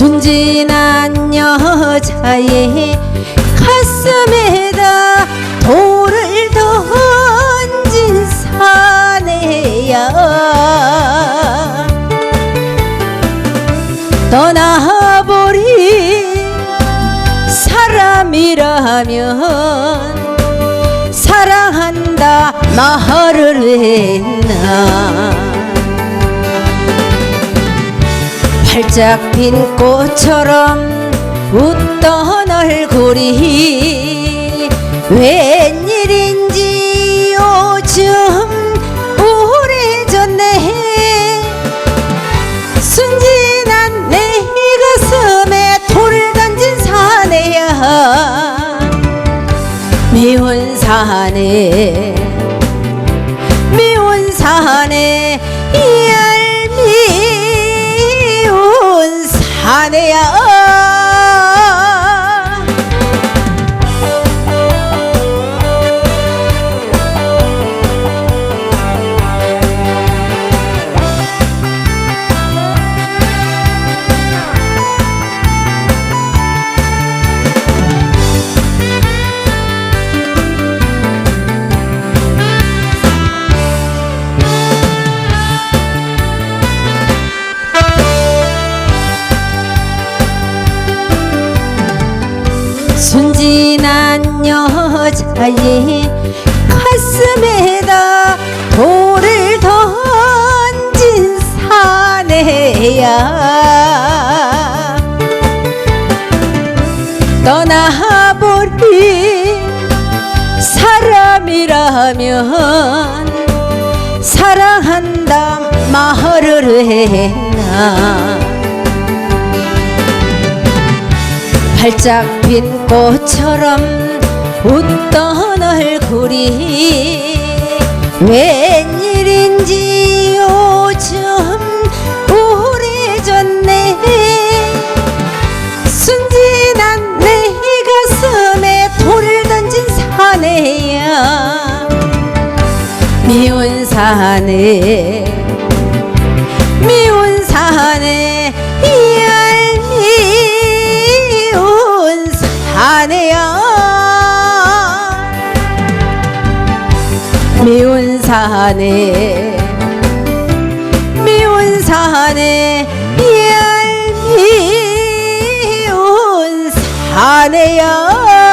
순진한 여자의 가슴에다 돌을 던진 사내야. 떠나버린 사람이라면 사랑한다 말을 했나 활짝 핀 꽃처럼 웃던 얼굴이 웬일인지 요즘 우울해졌네. 순진한 내 가슴에 돌을 던진 사내야. 미운 사내 미운 사내 사내 여자의 가슴에다 돌을 던진 사내야. 떠나버린 사람이라면 사랑한다 말을 했나 활짝 핀 꽃처럼 웃던 얼굴이 웬일인지 요즘 우울해졌네. 순진한 내 가슴에 돌을 던진 사내야. 미운 사내 사내 미운 사내 얄미운 사내야